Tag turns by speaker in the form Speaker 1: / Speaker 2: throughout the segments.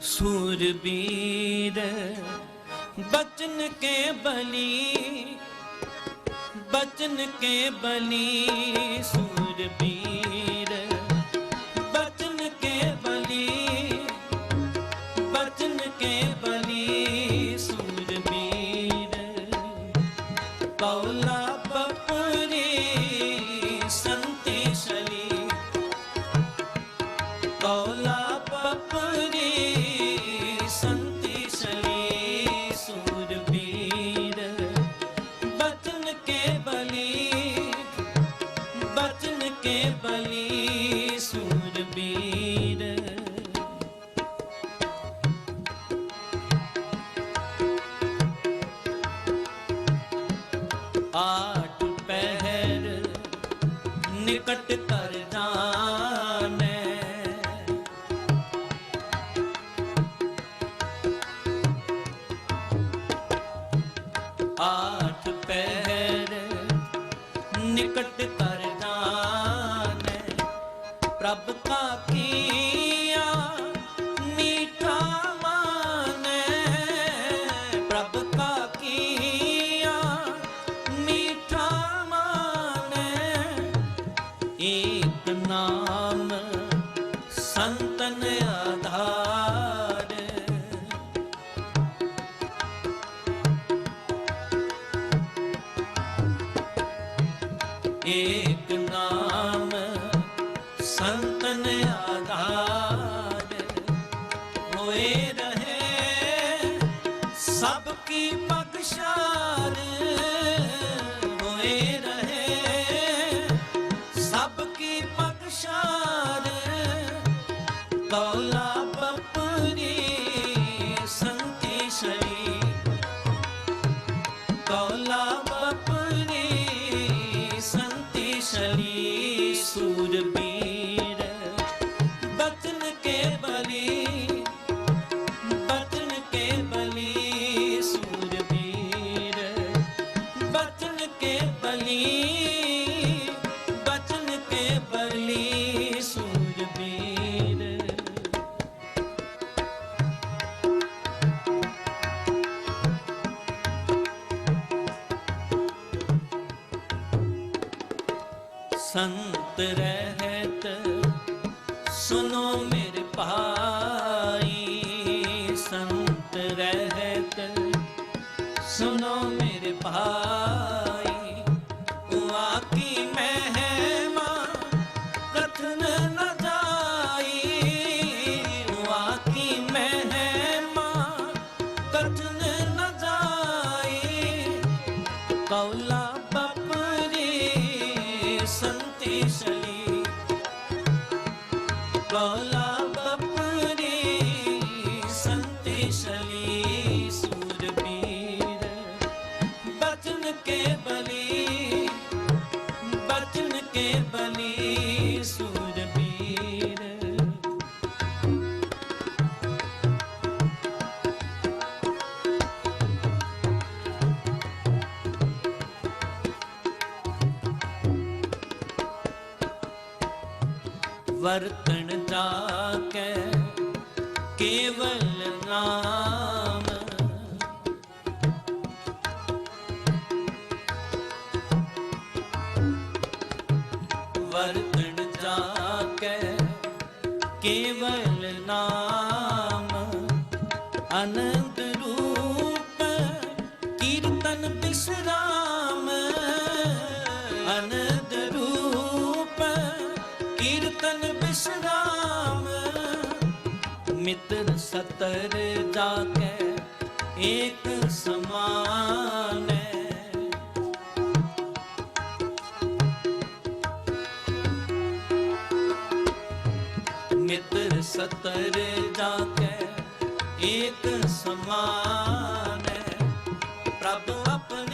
Speaker 1: ਸੂਰਬੀਰ ਬਚਨ ਕੇ ਬਲੀ ਬਚਨ ਕੇ ਬਲੀ ਸੂਰਬੀਰ ਆਠ ਪਹਿਰ ਨਿਕਟ ਕਰਦਾਨ ਪ੍ਰਭ ਕਾ ਕੀਆ ਨੀਠਾ ਮਾਨੈ। ਪ੍ਰਭ ਕਾ ਕੀਆ ਨੀਠਾ ਮਾਨੈ। ਏ संत रहत सुनो मेरे भाई संत रहत सुनो मेरे भाई ਵਰਤਣ ਚਾਕੈ ਕੇਵਲ ਨਾਮ। ਵਰਤਣ ਚਾਕੈ ਕੇਵਲ ਨਾਮ। ਅਨ मित्र सतर जाके एक समान मित्र सतर जाके एक समान प्रभु अपने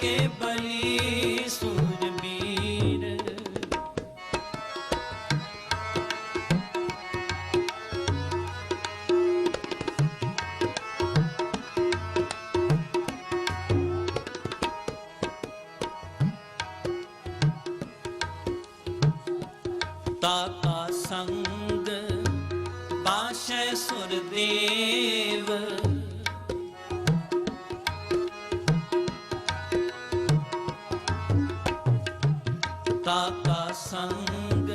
Speaker 1: ਕੇ ਬਲੀ ਸੂਰਬੀਰ ਤਾਕਾ ਸੰਗ ਬਾਸ਼ੈ ਸੁਰਦੇਵ ਤਾਕਾ ਸੰਗ,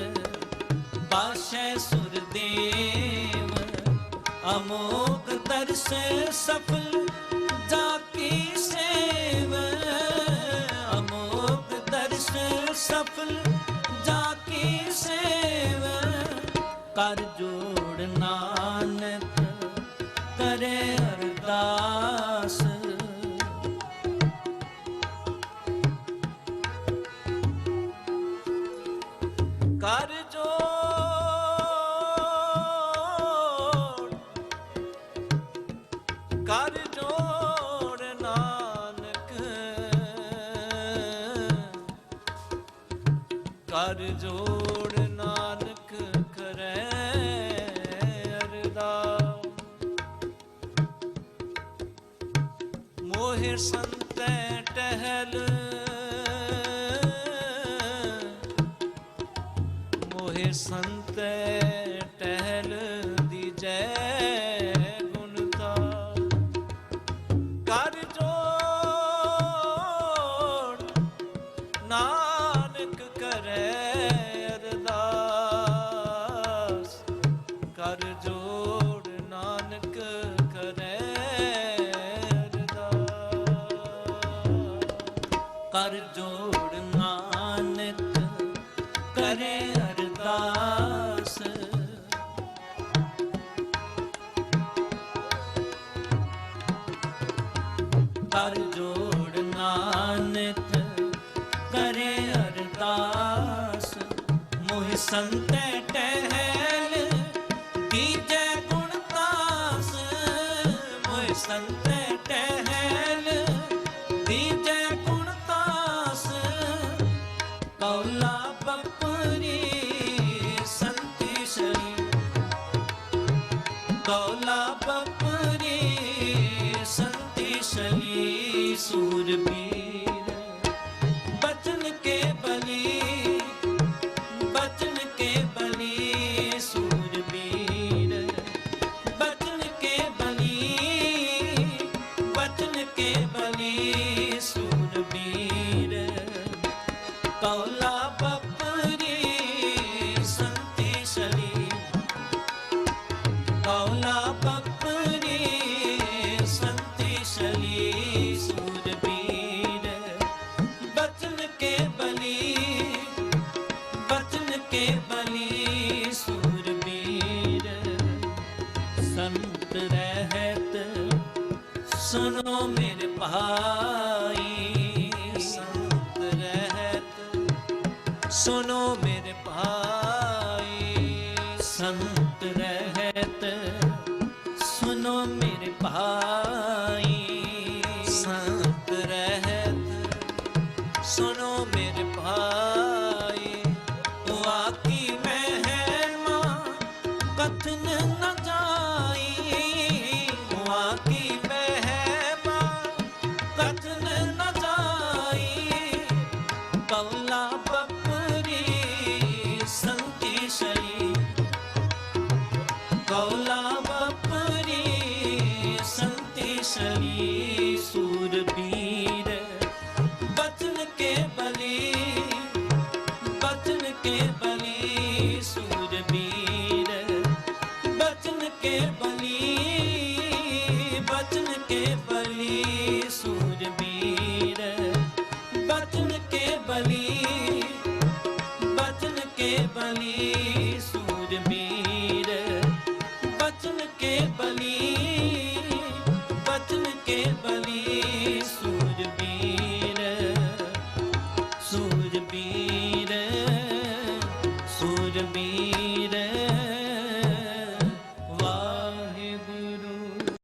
Speaker 1: ਬਾਸ਼ੈ ਸੁਰਦੇਵ ਅਮੋਗ ਦਰਸ ਸਫਲ ਜਾ ਕੀ ਸੇਵ। ਅਮੋਗ ਦਰਸ ਸਫਲ ਜਾ ਕੀ ਸੇਵ। ਕਰ ਜੋੜ ਕਰ ਜੋੜ ਕਰ ਜੋੜ ਨਾਨਕ। ਕਰ ਜੋੜ ਨਾਨਕ ਕਰੈ ਅਰਦਾਸ। ਮੋਹਿ ਸੰਤੈ ਟਹਿਲ। ਕਰ ਜੋੜ ਨਾਨਕ ਕਰੇ ਅਰਦਾਸ ਮੋਹਿ ਸੰਤੈ ਸੁਨੋ ਮੇਰੇ ਭਾਈ, ਸੰਤ ਰਹਿਤ। ਸੁਨੋ ਮੇਰੇ ਭਾਈ, ਸੰਤ ਰਹਿਤ। ਸੁਨੋ ਮੇਰੇ ਭਾਈ, ਵਾਕੀ ਮਹਿਮਾ, ਕਥਨ ਨ पीर बचन के बली बचन के बली सूरबीर बचन के बली बचन के बली सूरबीर बचन के बली बचन के बली